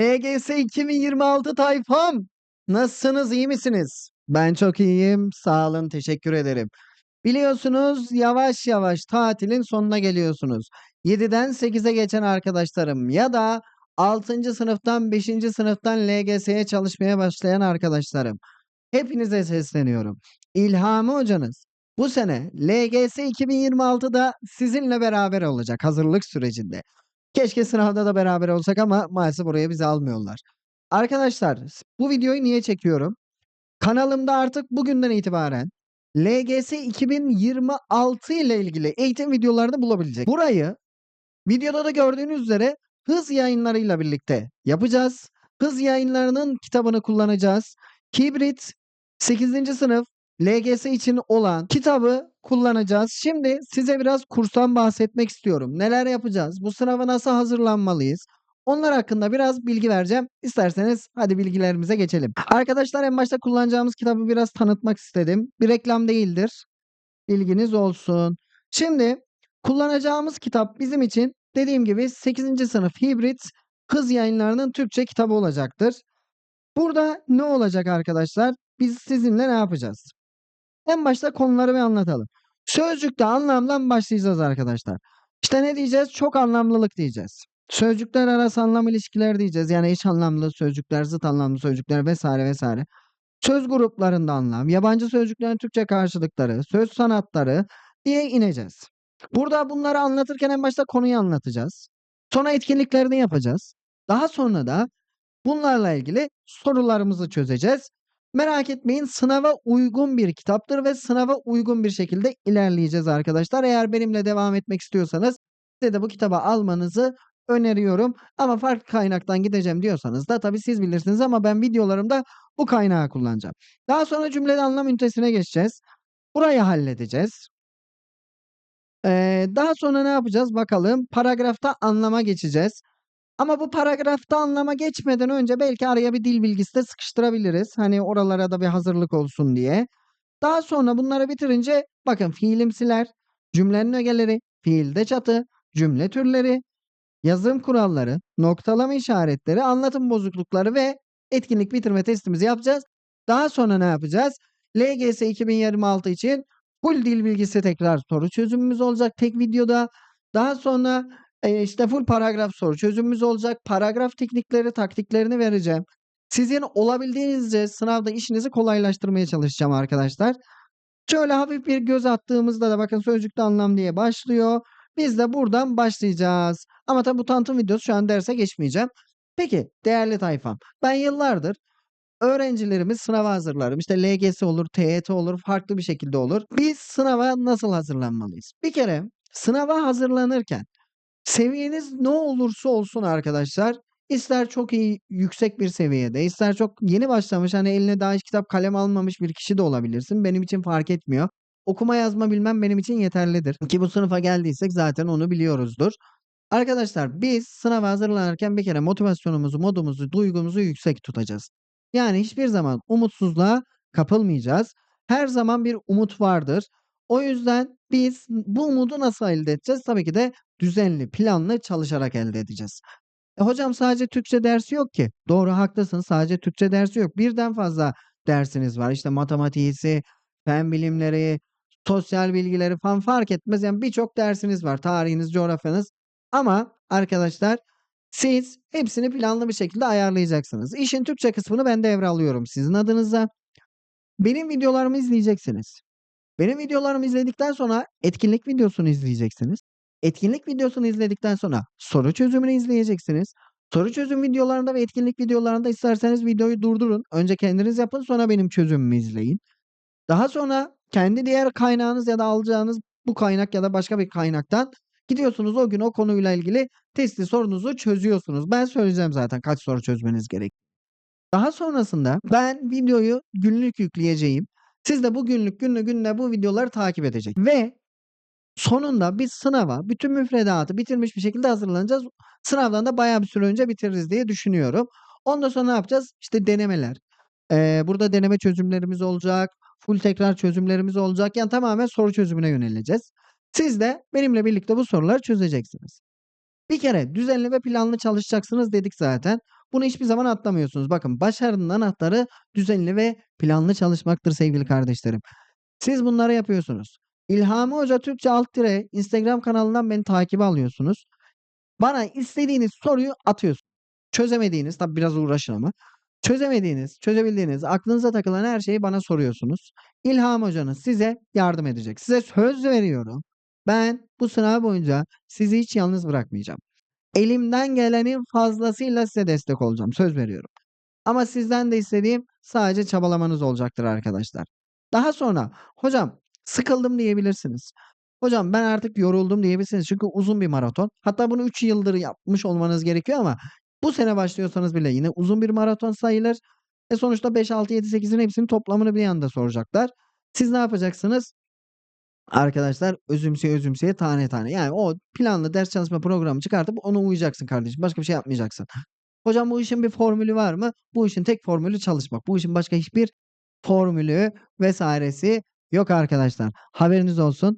EGS 2026 tayfam. Nasılsınız, iyi misiniz? Ben çok iyiyim. Sağ olun, teşekkür ederim. Biliyorsunuz yavaş yavaş tatilin sonuna geliyorsunuz. 7'den 8'e geçen arkadaşlarım ya da 6. sınıftan 5. sınıftan LGS'ye çalışmaya başlayan arkadaşlarım. Hepinize sesleniyorum. İlhami hocanız bu sene LGS 2026'da sizinle beraber olacak hazırlık sürecinde. Keşke sınavda da beraber olsak ama maalesef oraya bizi almıyorlar. Arkadaşlar bu videoyu niye çekiyorum? Kanalımda artık bugünden itibaren LGS 2026 ile ilgili eğitim videolarını bulabilecek. Burayı videoda da gördüğünüz üzere hız yayınlarıyla birlikte yapacağız. Hız yayınlarının kitabını kullanacağız. Kibrit 8. sınıf LGS için olan kitabı kullanacağız. Şimdi size biraz kurstan bahsetmek istiyorum. Neler yapacağız? Bu sınava nasıl hazırlanmalıyız? Onlar hakkında biraz bilgi vereceğim. İsterseniz hadi bilgilerimize geçelim. Arkadaşlar en başta kullanacağımız kitabı biraz tanıtmak istedim. Bir reklam değildir. Bilginiz olsun. Şimdi kullanacağımız kitap bizim için dediğim gibi 8. sınıf hibrit hız yayınlarının Türkçe kitabı olacaktır. Burada ne olacak arkadaşlar? Biz sizinle ne yapacağız? En başta konuları bir anlatalım. Sözcükte anlamdan başlayacağız arkadaşlar. İşte ne diyeceğiz? Çok anlamlılık diyeceğiz. Sözcükler arası anlam ilişkiler diyeceğiz. Yani eş anlamlı sözcükler, zıt anlamlı sözcükler vesaire vesaire. Söz gruplarında anlam, yabancı sözcüklerin Türkçe karşılıkları, söz sanatları diye ineceğiz. Burada bunları anlatırken en başta konuyu anlatacağız. Sonra etkinliklerini yapacağız. Daha sonra da bunlarla ilgili sorularımızı çözeceğiz. Merak etmeyin sınava uygun bir kitaptır ve sınava uygun bir şekilde ilerleyeceğiz arkadaşlar. Eğer benimle devam etmek istiyorsanız size de bu kitabı almanızı öneriyorum. Ama farklı kaynaktan gideceğim diyorsanız da tabii siz bilirsiniz ama ben videolarımda bu kaynağı kullanacağım. Daha sonra cümlede anlam ünitesine geçeceğiz. Burayı halledeceğiz. Ee, daha sonra ne yapacağız bakalım. Paragrafta anlama geçeceğiz. Ama bu paragrafta anlama geçmeden önce belki araya bir dil bilgisi de sıkıştırabiliriz. Hani oralara da bir hazırlık olsun diye. Daha sonra bunları bitirince bakın fiilimsiler, cümlenin ögeleri, fiilde çatı, cümle türleri, yazım kuralları, noktalama işaretleri, anlatım bozuklukları ve etkinlik bitirme testimizi yapacağız. Daha sonra ne yapacağız? LGS 2026 için full dil bilgisi tekrar soru çözümümüz olacak tek videoda. Daha sonra e, işte full paragraf soru çözümümüz olacak. Paragraf teknikleri, taktiklerini vereceğim. Sizin olabildiğinizce sınavda işinizi kolaylaştırmaya çalışacağım arkadaşlar. Şöyle hafif bir göz attığımızda da bakın sözcükte anlam diye başlıyor. Biz de buradan başlayacağız. Ama tabi bu tanıtım videosu şu an derse geçmeyeceğim. Peki değerli tayfam ben yıllardır öğrencilerimiz sınava hazırlarım. İşte LGS olur, TYT olur, farklı bir şekilde olur. Biz sınava nasıl hazırlanmalıyız? Bir kere sınava hazırlanırken seviyeniz ne olursa olsun arkadaşlar ister çok iyi yüksek bir seviyede ister çok yeni başlamış hani eline daha hiç kitap kalem almamış bir kişi de olabilirsin. Benim için fark etmiyor. Okuma yazma bilmem benim için yeterlidir. Ki bu sınıfa geldiysek zaten onu biliyoruzdur. Arkadaşlar biz sınava hazırlanırken bir kere motivasyonumuzu, modumuzu, duygumuzu yüksek tutacağız. Yani hiçbir zaman umutsuzluğa kapılmayacağız. Her zaman bir umut vardır. O yüzden biz bu umudu nasıl elde edeceğiz? Tabii ki de düzenli, planlı çalışarak elde edeceğiz. E hocam sadece Türkçe dersi yok ki. Doğru haklısın. Sadece Türkçe dersi yok. Birden fazla dersiniz var. İşte matematiğisi, fen bilimleri, sosyal bilgileri falan fark etmez. Yani birçok dersiniz var. Tarihiniz, coğrafyanız. Ama arkadaşlar siz hepsini planlı bir şekilde ayarlayacaksınız. İşin Türkçe kısmını ben devralıyorum sizin adınıza. Benim videolarımı izleyeceksiniz. Benim videolarımı izledikten sonra etkinlik videosunu izleyeceksiniz. Etkinlik videosunu izledikten sonra soru çözümünü izleyeceksiniz. Soru çözüm videolarında ve etkinlik videolarında isterseniz videoyu durdurun. Önce kendiniz yapın sonra benim çözümümü izleyin. Daha sonra kendi diğer kaynağınız ya da alacağınız bu kaynak ya da başka bir kaynaktan gidiyorsunuz o gün o konuyla ilgili testi sorunuzu çözüyorsunuz. Ben söyleyeceğim zaten kaç soru çözmeniz gerek. Daha sonrasında ben videoyu günlük yükleyeceğim. Siz de bu günlük günlü günle bu videoları takip edecek. Ve sonunda biz sınava bütün müfredatı bitirmiş bir şekilde hazırlanacağız. Sınavdan da bayağı bir süre önce bitiririz diye düşünüyorum. Ondan sonra ne yapacağız? İşte denemeler. Ee, burada deneme çözümlerimiz olacak. Full tekrar çözümlerimiz olacak. Yani tamamen soru çözümüne yöneleceğiz. Siz de benimle birlikte bu soruları çözeceksiniz. Bir kere düzenli ve planlı çalışacaksınız dedik zaten. Bunu hiçbir zaman atlamıyorsunuz. Bakın başarının anahtarı düzenli ve planlı çalışmaktır sevgili kardeşlerim. Siz bunları yapıyorsunuz. İlhami Hoca Türkçe alt tire Instagram kanalından beni takibe alıyorsunuz. Bana istediğiniz soruyu atıyorsunuz. Çözemediğiniz tabi biraz uğraşın ama. Çözemediğiniz, çözebildiğiniz, aklınıza takılan her şeyi bana soruyorsunuz. İlham Hoca'nız size yardım edecek. Size söz veriyorum. Ben bu sınav boyunca sizi hiç yalnız bırakmayacağım. Elimden gelenin fazlasıyla size destek olacağım. Söz veriyorum. Ama sizden de istediğim sadece çabalamanız olacaktır arkadaşlar. Daha sonra hocam sıkıldım diyebilirsiniz. Hocam ben artık yoruldum diyebilirsiniz. Çünkü uzun bir maraton. Hatta bunu 3 yıldır yapmış olmanız gerekiyor ama bu sene başlıyorsanız bile yine uzun bir maraton sayılır. E sonuçta 5, 6, 7, 8'in hepsinin toplamını bir anda soracaklar. Siz ne yapacaksınız? Arkadaşlar özümseye özümseye tane tane. Yani o planlı ders çalışma programı çıkartıp ona uyacaksın kardeşim. Başka bir şey yapmayacaksın. Hocam bu işin bir formülü var mı? Bu işin tek formülü çalışmak. Bu işin başka hiçbir formülü vesairesi yok arkadaşlar. Haberiniz olsun.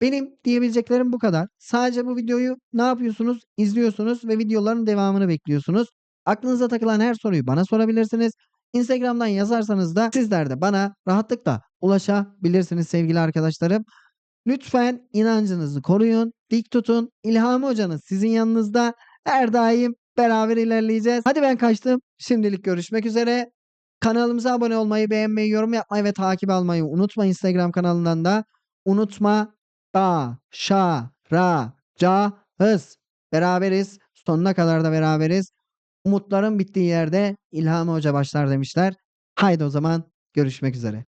Benim diyebileceklerim bu kadar. Sadece bu videoyu ne yapıyorsunuz? İzliyorsunuz ve videoların devamını bekliyorsunuz. Aklınıza takılan her soruyu bana sorabilirsiniz. Instagram'dan yazarsanız da sizler de bana rahatlıkla ulaşabilirsiniz sevgili arkadaşlarım. Lütfen inancınızı koruyun, dik tutun. İlhami hocanız sizin yanınızda. Her daim beraber ilerleyeceğiz. Hadi ben kaçtım. Şimdilik görüşmek üzere. Kanalımıza abone olmayı, beğenmeyi, yorum yapmayı ve takip almayı unutma Instagram kanalından da. Unutma da, şa, ra, ca, hız. Beraberiz. Sonuna kadar da beraberiz. Umutların bittiği yerde İlhami Hoca başlar demişler. Haydi o zaman görüşmek üzere.